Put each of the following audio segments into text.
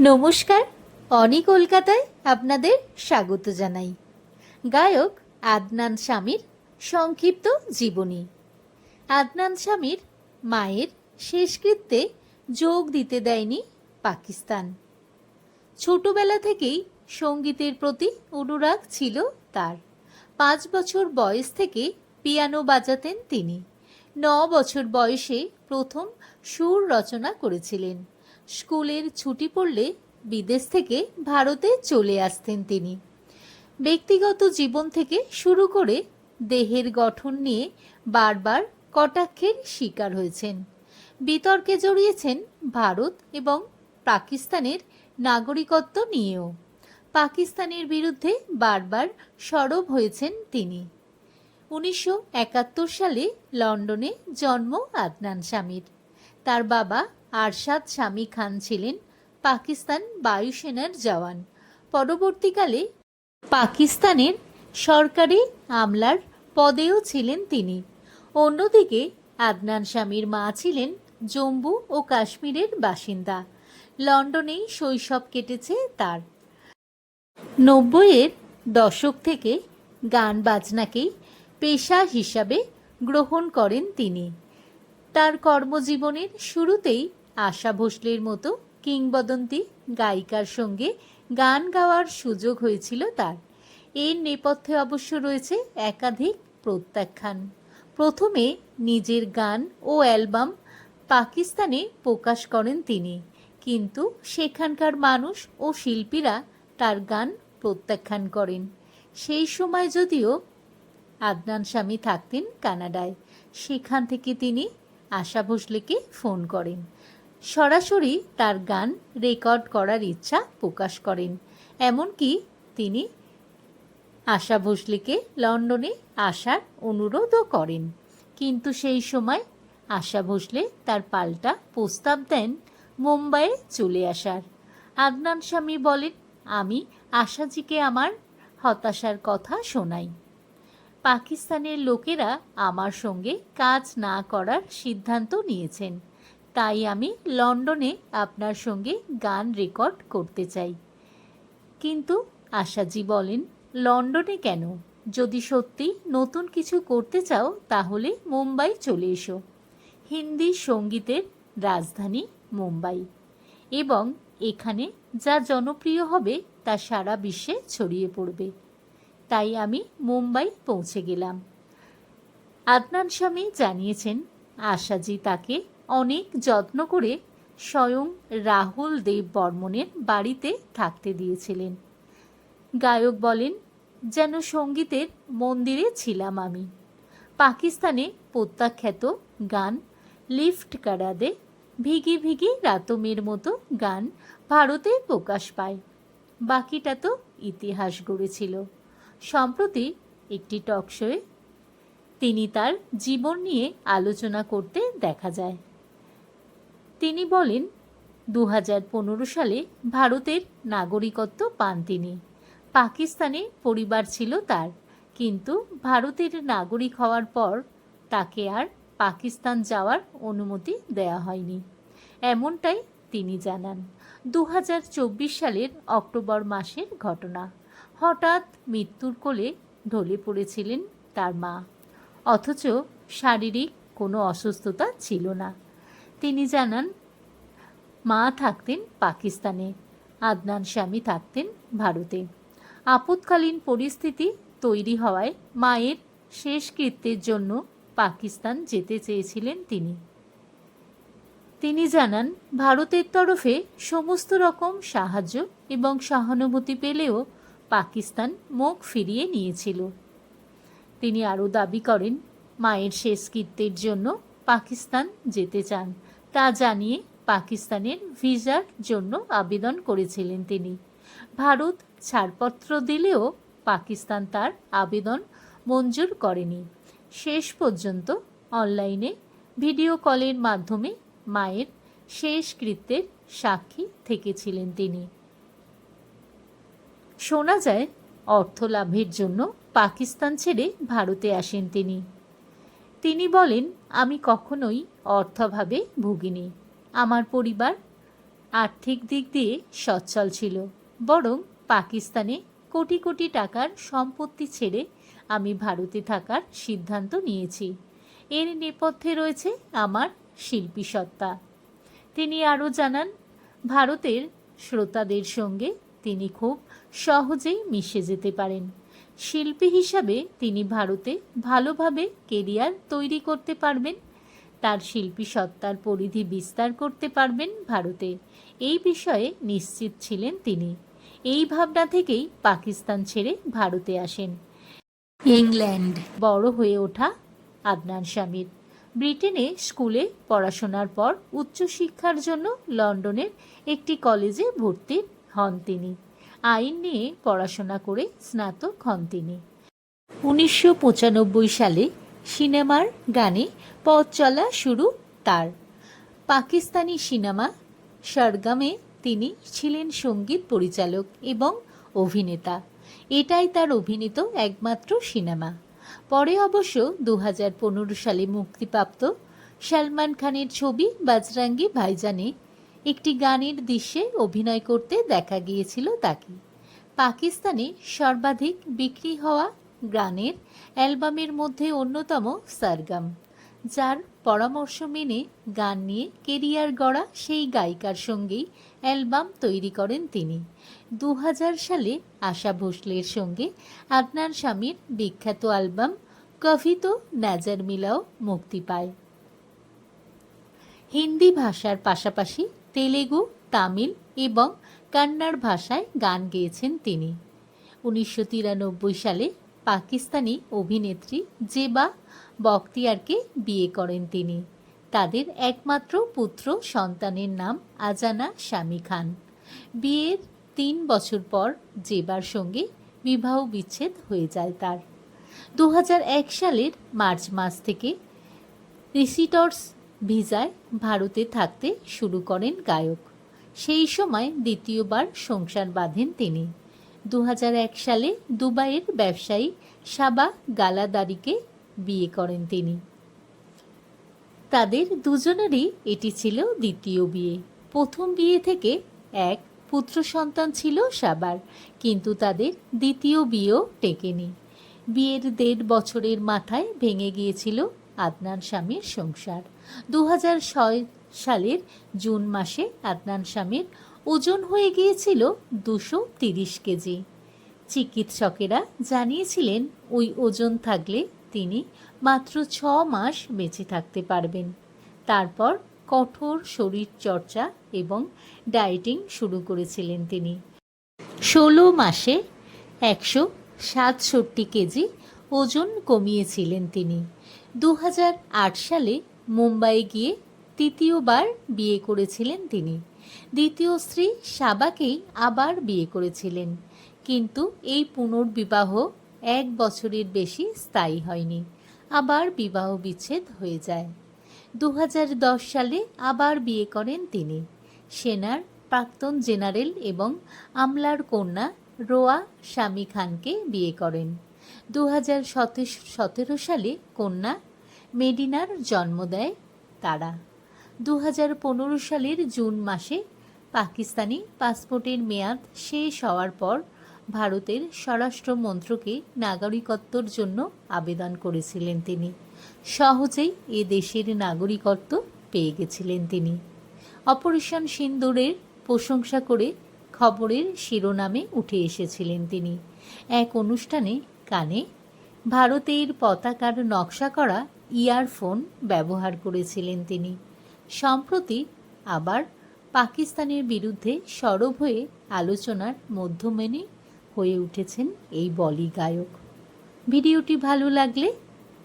নমস্কার, অনি কলকাতায় আপনাদের স্বাগত জানাই। গায়ক আদনান স্বামীর সংক্ষিপ্ত জীবনী। আদনান স্বামীর মায়ের শেষকৃত্যে যোগ দিতে দেয়নি পাকিস্তান। ছোটবেলা থেকেই সঙ্গীতের প্রতি অনুরাগ ছিল তার। পাঁচ বছর বয়স থেকে পিয়ানো বাজাতেন তিনি। ন বছর বয়সে প্রথম সুর রচনা করেছিলেন। স্কুলের ছুটি পড়লে বিদেশ থেকে ভারতে চলে আসতেন তিনি। ব্যক্তিগত জীবন থেকে শুরু করে দেহের গঠন নিয়ে বারবার কটাক্ষের শিকার হয়েছেন। বিতর্কে জড়িয়েছেন ভারত এবং পাকিস্তানের নাগরিকত্ব নিয়েও। পাকিস্তানের বিরুদ্ধে বারবার সরব হয়েছেন তিনি। উনিশশো একাত্তর সালে লন্ডনে জন্ম আদনান স্বামীর। তার বাবা আরশাদ স্বামী খান ছিলেন পাকিস্তান বায়ুসেনার জওয়ান। পরবর্তীকালে পাকিস্তানের সরকারি আমলার পদেও ছিলেন তিনি। অন্যদিকে আদনান স্বামীর মা ছিলেন জম্মু ও কাশ্মীরের বাসিন্দা। লন্ডনেই শৈশব কেটেছে তার। নব্বইয়ের দশক থেকে গান বাজনাকেই পেশা হিসাবে গ্রহণ করেন তিনি। তার কর্মজীবনের শুরুতেই আশা ভোসলের মতো কিংবদন্তি গায়িকার সঙ্গে গান গাওয়ার সুযোগ হয়েছিল তার। এর নেপথ্যে অবশ্য রয়েছে একাধিক প্রত্যাখ্যান। প্রথমে নিজের গান ও অ্যালবাম পাকিস্তানে প্রকাশ করেন তিনি, কিন্তু সেখানকার মানুষ ও শিল্পীরা তার গান প্রত্যাখ্যান করেন। সেই সময় যদিও আদনান স্বামী থাকতেন কানাডায়, সেখান থেকে তিনি আশা ভোসলেকে ফোন করেন। সরাসরি তার গান রেকর্ড করার ইচ্ছা প্রকাশ করেন। এমনকি তিনি আশা ভোসলেকে লন্ডনে আসার অনুরোধও করেন। কিন্তু সেই সময় আশা ভোসলে তার পাল্টা প্রস্তাব দেন মুম্বাইয়ে চলে আসার। আদনান স্বামী বলেন, আমি আশাজিকে আমার হতাশার কথা শোনাই। পাকিস্তানের লোকেরা আমার সঙ্গে কাজ না করার সিদ্ধান্ত নিয়েছেন। তাই আমি লন্ডনে আপনার সঙ্গে গান রেকর্ড করতে চাই। কিন্তু আশাজি বলেন, লন্ডনে কেন? যদি সত্যি নতুন কিছু করতে চাও, তাহলে মুম্বাই চলে এসো। হিন্দি সঙ্গীতের রাজধানী মুম্বাই। এবং এখানে যা জনপ্রিয় হবে, তা সারা বিশ্বে ছড়িয়ে পড়বে। তাই আমি মুম্বাই পৌঁছে গেলাম। আদনান স্বামী জানিয়েছেন, আশাজি তাকে অনেক যত্ন করে স্বয়ং রাহুল দেব বর্মনের বাড়িতে থাকতে দিয়েছিলেন। গায়ক বলেন, যেন সঙ্গীতের মন্দিরে ছিলাম আমি। পাকিস্তানে প্রত্যাখ্যাত গান, লিফট কারাদে ভিগি ভিগি রাতমের মতো গান ভারতে প্রকাশ পায়। বাকিটা তো ইতিহাস গড়েছিল। সম্প্রতি একটি টকশোয়ে তিনি তার জীবন নিয়ে আলোচনা করতে দেখা যায়। তিনি বলেন দু হাজার পনেরো সালে ভারতের নাগরিকত্ব পান তিনি। পাকিস্তানে পরিবার ছিল তার, কিন্তু ভারতের নাগরিক হওয়ার পর তাকে আর পাকিস্তান যাওয়ার অনুমতি দেয়া হয়নি। এমনটাই তিনি জানান। দু হাজার চব্বিশ সালের অক্টোবর মাসের ঘটনা। হঠাৎ মৃত্যুর কোলে ঢলে পড়েছিলেন তার মা। অথচ শারীরিক কোনো অসুস্থতা ছিল না। তিনি জানান, মা থাকতেন পাকিস্তানে, আদনান স্বামী থাকতেন ভারতে। আপৎকালীন পরিস্থিতি তৈরি হওয়ায় মায়ের শেষকৃত্যের জন্য পাকিস্তান যেতে চেয়েছিলেন তিনি। তিনি জানান, ভারতের তরফে সমস্ত রকম সাহায্য এবং সহানুভূতি পেলেও পাকিস্তান মুখ ফিরিয়ে নিয়েছিল। তিনি আরও দাবি করেন, মায়ের শেষকৃত্যের জন্য পাকিস্তান যেতে চান। তা জানিয়ে পাকিস্তানের ভিসার জন্য আবেদন করেছিলেন তিনি। ভারত ছাড়পত্র দিলেও পাকিস্তান তার আবেদন মঞ্জুর করেনি। শেষ পর্যন্ত অনলাইনে ভিডিও কলের মাধ্যমে মায়ের শেষকৃত্যের সাক্ষী থেকেছিলেন তিনি। শোনা যায় অর্থ লাভের জন্য পাকিস্তান ছেড়ে ভারতে আসেন তিনি। তিনি বলেন, আমি কখনোই অর্থাভাবে ভুগিনি। আমার পরিবার আর্থিক দিক দিয়ে সচ্ছল ছিল, বরং পাকিস্তানে কোটি কোটি টাকার সম্পত্তি ছেড়ে আমি ভারতে থাকার সিদ্ধান্ত নিয়েছি। এর নেপথ্যে রয়েছে আমার শিল্পী সত্তা। তিনি আরও জানান, ভারতের শ্রোতাদের সঙ্গে তিনি খুব সহজেই মিশে যেতে পারেন। শিল্পী হিসাবে তিনি ভারতে ভালোভাবে কেরিয়ার তৈরি করতে পারবেন। তার শিল্পী সত্তার পরিধি বিস্তার করতে পারবেন ভারতে। এই বিষয়ে নিশ্চিত ছিলেন তিনি। এই ভাবনা থেকেই পাকিস্তান ছেড়ে ভারতে আসেন। ইংল্যান্ড। বড় হয়ে ওঠা আদনান স্বামীর ব্রিটেনে স্কুলে পড়াশোনার পর উচ্চশিক্ষার জন্য লন্ডনের একটি কলেজে ভর্তি হন তিনি। আইন নিয়ে পড়াশোনা করে স্নাতক হন তিনি। উনিশশো পঁচানব্বই সালে সিনেমার গানে পথ চলা শুরু তার। পাকিস্তানি সিনেমা সরগমে তিনি ছিলেন সংগীত পরিচালক এবং অভিনেতা। এটাই তার অভিনীত একমাত্র সিনেমা। পরে অবশ্য দু হাজার পনেরো সালে মুক্তিপ্রাপ্ত সালমান খানের ছবি বাজরাঙ্গি ভাইজানে একটি গানের দৃশ্যে অভিনয় করতে দেখা গিয়েছিল তাকে। পাকিস্তানে সর্বাধিক বিক্রি হওয়া গানের অ্যালবামের মধ্যে অন্যতম সারগাম, যার পরামর্শ মেনে গান নিয়ে কেরিয়ার গড়া সেই গায়িকার সঙ্গেই অ্যালবাম তৈরি করেন তিনি। দু হাজার সালে আশা ভোসলের সঙ্গে আদনান স্বামীর বিখ্যাত অ্যালবাম কভিত নাজার মিলাও মুক্তি পায়। হিন্দি ভাষার পাশাপাশি তেলেগু, তামিল এবং কান্নাড় ভাষায় গান গেয়েছেন তিনি। উনিশশো তিরানব্বই সালে পাকিস্তানি অভিনেত্রী জেবা বখতিয়ারকে বিয়ে করেন তিনি। তাদের একমাত্র পুত্র সন্তানের নাম আজানা স্বামী খান। বিয়ের তিন বছর পর জেবার সঙ্গে বিবাহ বিচ্ছেদ হয়ে যায় তার। দু হাজার এক সালের মার্চ মাস থেকে রিসিটর্স ভিসায় ভারতে থাকতে শুরু করেন গায়ক। সেই সময় দ্বিতীয়বার সংসার বাঁধেন তিনি। দু হাজার এক সালে দুবাইয়ের ব্যবসায়ী সাবা গালাদারিকে বিয়ে করেন তিনি। তাদের দুজনেরই এটি ছিল দ্বিতীয় বিয়ে। প্রথম বিয়ে থেকে এক পুত্র সন্তান ছিল সাবার, কিন্তু তাদের দ্বিতীয় বিয়েও টেকেনি। বিয়ের দেড় বছরের মাথায় ভেঙে গিয়েছিল আদনান স্বামীর সংসার। দু হাজার ছয় সালের জুন মাসে আদনান স্বামীর ওজন হয়ে গিয়েছিল দুশো তিরিশ কেজি। চিকিৎসকেরা জানিয়েছিলেন, ওই ওজন থাকলে তিনি মাত্র ছ মাস বেঁচে থাকতে পারবেন। তারপর কঠোর শরীর চর্চা এবং ডায়েটিং শুরু করেছিলেন তিনি। ষোলো মাসে একশো সাতষট্টি কেজি ওজন কমিয়েছিলেন তিনি। দু হাজার আট সালে মুম্বাই গিয়ে তৃতীয়বার বিয়ে করেছিলেন তিনি। দ্বিতীয় স্ত্রী সাবাকেই আবার বিয়ে করেছিলেন। কিন্তু এই পুনর্বিবাহ এক বছরের বেশি স্থায়ী হয়নি। আবার বিবাহ বিচ্ছেদ হয়ে যায়। দু হাজার দশ সালে আবার বিয়ে করেন তিনি। সেনার প্রাক্তন জেনারেল এবং আমলার কন্যা রোয়া স্বামী খানকে বিয়ে করেন। দু সতেরো সালে কন্যা মেডিনার জন্ম দেয় তারা দু হাজার পনেরো সালের জুন মাসে পাকিস্তানি পাসপোর্টের মেয়াদ শেষ হওয়ার পর ভারতের স্বরাষ্ট্র মন্ত্রকে নাগরিকত্বর জন্য আবেদন করেছিলেন তিনি। সহজেই এ দেশের নাগরিকত্ব পেয়ে গেছিলেন তিনি। অপারেশন সিন্দুরের প্রশংসা করে খবরের শিরোনামে উঠে এসেছিলেন তিনি। এক অনুষ্ঠানে কানে, ভারতের পতাকার নকশা করা ইয়ারফোন ব্যবহার করেছিলেন তিনি। সম্প্রতি আবার পাকিস্তানের বিরুদ্ধে সরব হয়ে আলোচনার মধ্যমেনে হয়ে উঠেছেন এই বলি গায়ক। ভিডিওটি ভালো লাগলে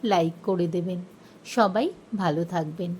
লাইক করে দেবেন। সবাই ভালো থাকবেন।